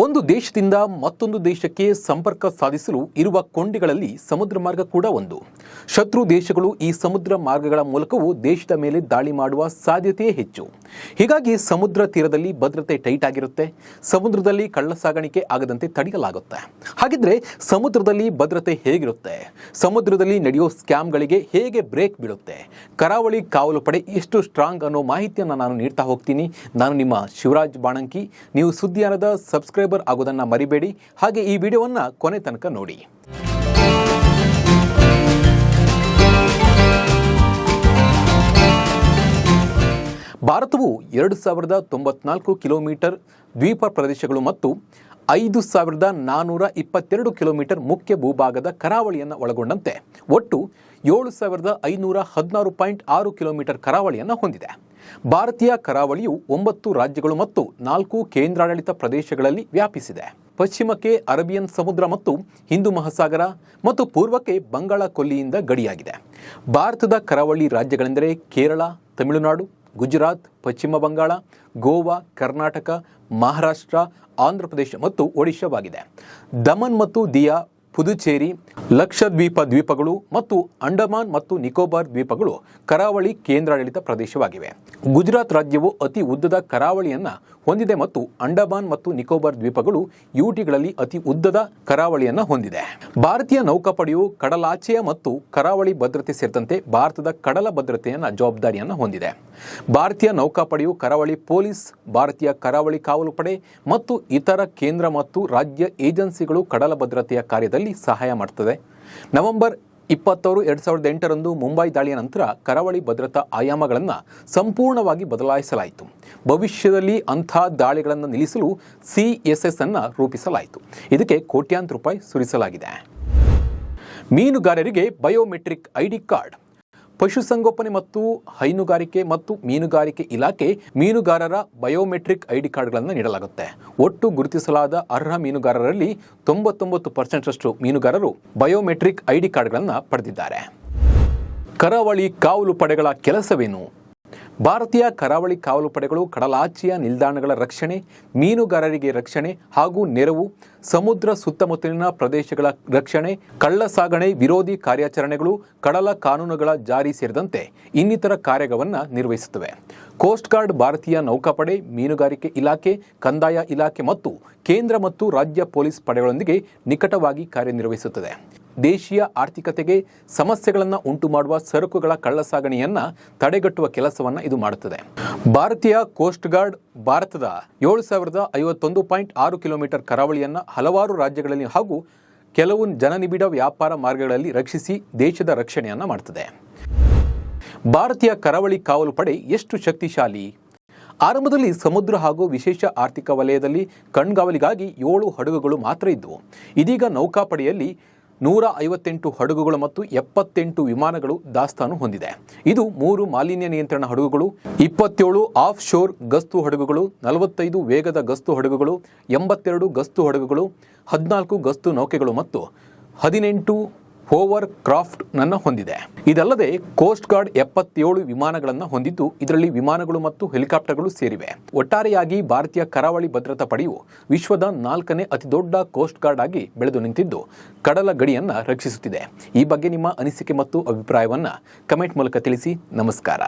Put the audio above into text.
ಒಂದು ದೇಶದಿಂದ ಮತ್ತೊಂದು ದೇಶಕ್ಕೆ ಸಂಪರ್ಕ ಸಾಧಿಸಲು ಇರುವ ಕೊಂಡಿಗಳಲ್ಲಿ ಸಮುದ್ರ ಮಾರ್ಗ ಕೂಡ ಒಂದು. ಶತ್ರು ದೇಶಗಳು ಈ ಸಮುದ್ರ ಮಾರ್ಗಗಳ ಮೂಲಕವೂ ದೇಶದ ಮೇಲೆ ದಾಳಿ ಮಾಡುವ ಸಾಧ್ಯತೆಯೇ ಹೆಚ್ಚು. ಹೀಗಾಗಿ ಸಮುದ್ರ ತೀರದಲ್ಲಿ ಭದ್ರತೆ ಟೈಟ್ ಆಗಿರುತ್ತೆ. ಸಮುದ್ರದಲ್ಲಿ ಕಳ್ಳ ಸಾಗಾಣಿಕೆ ಆಗದಂತೆ ತಡೆಯಲಾಗುತ್ತೆ. ಹಾಗಿದ್ರೆ ಸಮುದ್ರದಲ್ಲಿ ಭದ್ರತೆ ಹೇಗಿರುತ್ತೆ? ಸಮುದ್ರದಲ್ಲಿ ನಡೆಯೋ ಸ್ಕ್ಯಾಮ್ಗಳಿಗೆ ಹೇಗೆ ಬ್ರೇಕ್ ಬೀಳುತ್ತೆ? ಕರಾವಳಿ ಕಾವಲು ಪಡೆ ಎಷ್ಟು ಸ್ಟ್ರಾಂಗ್ ಅನ್ನೋ ಮಾಹಿತಿಯನ್ನು ನಾನು ನೀಡ್ತಾ ಹೋಗ್ತೀನಿ. ನಾನು ನಿಮ್ಮ ಶಿವರಾಜ್ ಬಾಣಂಕಿ. ನೀವು ಸುದ್ದಿಯಾನದ ಸಬ್ಸ್ಕ್ರೈಬರ್ ಆಗೋದನ್ನು ಮರಿಬೇಡಿ. ಹಾಗೆ ಈ ವಿಡಿಯೋವನ್ನು ಕೊನೆ ತನಕ ನೋಡಿ. ಭಾರತವು ಎರಡು ಸಾವಿರದ ತೊಂಬತ್ನಾಲ್ಕು ಕಿಲೋಮೀಟರ್ ದ್ವೀಪ ಪ್ರದೇಶಗಳು ಮತ್ತು ಐದು ಸಾವಿರದ ನಾನ್ನೂರ ಇಪ್ಪತ್ತೆರಡು ಕಿಲೋಮೀಟರ್ ಮುಖ್ಯ ಭೂಭಾಗದ ಕರಾವಳಿಯನ್ನು ಒಳಗೊಂಡಂತೆ. ಒಟ್ಟು ಏಳು ಸಾವಿರದ ಐನೂರ ಹದಿನಾರು ಪಾಯಿಂಟ್ ಆರು ಕಿಲೋಮೀಟರ್ ಕರಾವಳಿಯನ್ನು ಹೊಂದಿದೆ. ಭಾರತೀಯ ಕರಾವಳಿಯು ಒಂಬತ್ತು ರಾಜ್ಯಗಳು ಮತ್ತು ನಾಲ್ಕು ಕೇಂದ್ರಾಡಳಿತ ಪ್ರದೇಶಗಳಲ್ಲಿ ವ್ಯಾಪಿಸಿದೆ. ಪಶ್ಚಿಮಕ್ಕೆ ಅರಬಿಯನ್ ಸಮುದ್ರ ಮತ್ತು ಹಿಂದೂ ಮಹಾಸಾಗರ ಮತ್ತು ಪೂರ್ವಕ್ಕೆ ಬಂಗಾಳ ಕೊಲ್ಲಿಯಿಂದ ಗಡಿಯಾಗಿದೆ. ಭಾರತದ ಕರಾವಳಿ ರಾಜ್ಯಗಳೆಂದರೆ ಕೇರಳ, ತಮಿಳುನಾಡು, ಗುಜರಾತ್, ಪಶ್ಚಿಮ ಬಂಗಾಳ, ಗೋವಾ, ಕರ್ನಾಟಕ, ಮಹಾರಾಷ್ಟ್ರ ಆಂಧ್ರಪ್ರದೇಶ ಮತ್ತು ಒಡಿಶಾವಾಗಿದೆ. ದಮನ್ ಮತ್ತು ದಿಯಾ ಪುದುಚೇರಿ, ಲಕ್ಷದ್ವೀಪ ದ್ವೀಪಗಳು ಮತ್ತು ಅಂಡಮಾನ್ ಮತ್ತು ನಿಕೋಬಾರ್ ದ್ವೀಪಗಳು ಕರಾವಳಿ ಕೇಂದ್ರಾಡಳಿತ ಪ್ರದೇಶವಾಗಿವೆ. ಗುಜರಾತ್ ರಾಜ್ಯವು ಅತಿ ಉದ್ದದ ಕರಾವಳಿಯನ್ನು ಹೊಂದಿದೆ ಮತ್ತು ಅಂಡಮಾನ್ ಮತ್ತು ನಿಕೋಬಾರ್ ದ್ವೀಪಗಳು ಯುಟಿಗಳಲ್ಲಿ ಅತಿ ಉದ್ದದ ಕರಾವಳಿಯನ್ನು ಹೊಂದಿದೆ. ಭಾರತೀಯ ನೌಕಾಪಡೆಯು ಕಡಲಾಚೆಯ ಮತ್ತು ಕರಾವಳಿ ಭದ್ರತೆ ಸೇರಿದಂತೆ ಭಾರತದ ಕಡಲ ಭದ್ರತೆಯನ್ನ ಜವಾಬ್ದಾರಿಯನ್ನು ಹೊಂದಿದೆ. ಭಾರತೀಯ ನೌಕಾಪಡೆಯು ಕರಾವಳಿ ಪೊಲೀಸ್, ಭಾರತೀಯ ಕರಾವಳಿ ಕಾವಲು ಪಡೆ ಮತ್ತು ಇತರ ಕೇಂದ್ರ ಮತ್ತು ರಾಜ್ಯ ಏಜೆನ್ಸಿಗಳು ಕಡಲ ಭದ್ರತೆಯ ಕಾರ್ಯದಲ್ಲಿ ಸಹಾಯ ಮಾಡುತ್ತದೆ ನವೆಂಬರ್ ಇಪ್ಪತ್ತಾರು ಎರಡು ಸಾವಿರದ ಎಂಟರಂದು ಮುಂಬೈ ದಾಳಿಯ ನಂತರ ಕರಾವಳಿ ಭದ್ರತಾ ಆಯಾಮಗಳನ್ನು ಸಂಪೂರ್ಣವಾಗಿ ಬದಲಾಯಿಸಲಾಯಿತು. ಭವಿಷ್ಯದಲ್ಲಿ ಅಂಥ ದಾಳಿಗಳನ್ನು ನಿಲ್ಲಿಸಲು ಸಿ ಎಸ್ ಎಸ್ ಅನ್ನು ರೂಪಿಸಲಾಯಿತು. ಇದಕ್ಕೆ ಕೋಟ್ಯಾಂತರ ರೂಪಾಯಿ ಸುರಿಸಲಾಗಿದೆ. ಮೀನುಗಾರರಿಗೆ ಬಯೋಮೆಟ್ರಿಕ್ ಐಡಿ ಕಾರ್ಡ್ ಪಶುಸಂಗೋಪನೆ ಮತ್ತು ಹೈನುಗಾರಿಕೆ ಮತ್ತು ಮೀನುಗಾರಿಕೆ ಇಲಾಖೆ ಮೀನುಗಾರರ ಬಯೋಮೆಟ್ರಿಕ್ ಐಡಿ ಕಾರ್ಡ್ಗಳನ್ನು ನೀಡಲಾಗುತ್ತೆ. ಒಟ್ಟು ಗುರುತಿಸಲಾದ ಅರ್ಹ ಮೀನುಗಾರರಲ್ಲಿ ತೊಂಬತ್ತೊಂಬತ್ತು ಪರ್ಸೆಂಟರಷ್ಟು ಮೀನುಗಾರರು ಬಯೋಮೆಟ್ರಿಕ್ ಐಡಿ ಕಾರ್ಡ್ಗಳನ್ನು ಪಡೆದಿದ್ದಾರೆ. ಕರಾವಳಿ ಕಾವಲು ಪಡೆಗಳ ಕೆಲಸವೇನು? ಭಾರತೀಯ ಕರಾವಳಿ ಕಾವಲು ಪಡೆಗಳು ಕಡಲಾಚೆಯ ನಿಲ್ದಾಣಗಳ ರಕ್ಷಣೆ, ಮೀನುಗಾರರಿಗೆ ರಕ್ಷಣೆ ಹಾಗೂ ನೆರವು, ಸಮುದ್ರ ಸುತ್ತಮುತ್ತಲಿನ ಪ್ರದೇಶಗಳ ರಕ್ಷಣೆ ಕಳ್ಳ ಸಾಗಣೆ ವಿರೋಧಿ ಕಾರ್ಯಾಚರಣೆಗಳು, ಕಡಲ ಕಾನೂನುಗಳ ಜಾರಿ ಸೇರಿದಂತೆ ಇನ್ನಿತರ ಕಾರ್ಯಗಳನ್ನು ನಿರ್ವಹಿಸುತ್ತವೆ. ಕೋಸ್ಟ್ ಗಾರ್ಡ್ ಭಾರತೀಯ ನೌಕಾಪಡೆ, ಮೀನುಗಾರಿಕೆ ಇಲಾಖೆ, ಕಂದಾಯ ಇಲಾಖೆ ಮತ್ತು ಕೇಂದ್ರ ಮತ್ತು ರಾಜ್ಯ ಪೊಲೀಸ್ ಪಡೆಗಳೊಂದಿಗೆ ನಿಕಟವಾಗಿ ಕಾರ್ಯನಿರ್ವಹಿಸುತ್ತದೆ. ದೇಶೀಯ ಆರ್ಥಿಕತೆಗೆ ಸಮಸ್ಯೆಗಳನ್ನು ಉಂಟು ಮಾಡುವ ಸರಕುಗಳ ಕಳ್ಳಸಾಗಣೆಯನ್ನು ತಡೆಗಟ್ಟುವ ಕೆಲಸವನ್ನು ಇದು ಮಾಡುತ್ತದೆ. ಭಾರತೀಯ ಕೋಸ್ಟ್ ಗಾರ್ಡ್ ಭಾರತದ ಏಳು ಸಾವಿರದ ಐವತ್ತೊಂದು ಪಾಯಿಂಟ್ ಆರು ಕಿಲೋಮೀಟರ್ ಕರಾವಳಿಯನ್ನು ಹಲವಾರು ರಾಜ್ಯಗಳಲ್ಲಿ ಹಾಗೂ ಕೆಲವು ಜನನಿಬಿಡ ವ್ಯಾಪಾರ ಮಾರ್ಗಗಳಲ್ಲಿ ರಕ್ಷಿಸಿ ದೇಶದ ರಕ್ಷಣೆಯನ್ನು ಮಾಡುತ್ತದೆ ಭಾರತೀಯ ಕರಾವಳಿ ಕಾವಲು ಪಡೆ ಎಷ್ಟು ಶಕ್ತಿಶಾಲಿ? ಆರಂಭದಲ್ಲಿ ಸಮುದ್ರ ಹಾಗೂ ವಿಶೇಷ ಆರ್ಥಿಕ ವಲಯದಲ್ಲಿ ಕಣ್ಗಾವಲಿಗಾಗಿ ಏಳು ಹಡಗುಗಳು ಮಾತ್ರ ಇದ್ದವು ಇದೀಗ ನೌಕಾಪಡೆಯಲ್ಲಿ ನೂರ ಐವತ್ತೆಂಟು ಹಡಗುಗಳು ಮತ್ತು ಎಪ್ಪತ್ತೆಂಟು ವಿಮಾನಗಳು ದಾಸ್ತಾನು ಹೊಂದಿದೆ. ಇದು ಮೂರು ಮಾಲಿನ್ಯ ನಿಯಂತ್ರಣ ಹಡಗುಗಳು, ಇಪ್ಪತ್ತೇಳು ಆಫ್ ಶೋರ್ ಗಸ್ತು ಹಡಗುಗಳು, ನಲವತ್ತೈದು ವೇಗದ ಗಸ್ತು ಹಡಗುಗಳು, ಎಂಬತ್ತೆರಡು ಗಸ್ತು ಹಡಗುಗಳು, ಹದಿನಾಲ್ಕು ಗಸ್ತು ನೌಕೆಗಳು ಮತ್ತು ಹದಿನೆಂಟು ಹೋವರ್ ಕ್ರಾಫ್ಟ್ ನನ್ನ ಹೊಂದಿದೆ. ಇದಲ್ಲದೆ ಕೋಸ್ಟ್ ಗಾರ್ಡ್ ಎಪ್ಪತ್ತೇಳು ವಿಮಾನಗಳನ್ನು ಹೊಂದಿದ್ದು, ಇದರಲ್ಲಿ ವಿಮಾನಗಳು ಮತ್ತು ಹೆಲಿಕಾಪ್ಟರ್ಗಳು ಸೇರಿವೆ. ಒಟ್ಟಾರೆಯಾಗಿ ಭಾರತೀಯ ಕರಾವಳಿ ಭದ್ರತಾ ಪಡೆಯು ವಿಶ್ವದ ನಾಲ್ಕನೇ ಅತಿದೊಡ್ಡ ಕೋಸ್ಟ್ ಗಾರ್ಡ್ ಆಗಿ ಬೆಳೆದು ನಿಂತಿದ್ದು, ಕಡಲ ಗಡಿಯನ್ನ ರಕ್ಷಿಸುತ್ತಿದೆ. ಈ ಬಗ್ಗೆ ನಿಮ್ಮ ಅನಿಸಿಕೆ ಮತ್ತು ಅಭಿಪ್ರಾಯವನ್ನು ಕಮೆಂಟ್ ಮೂಲಕ ತಿಳಿಸಿ. ನಮಸ್ಕಾರ.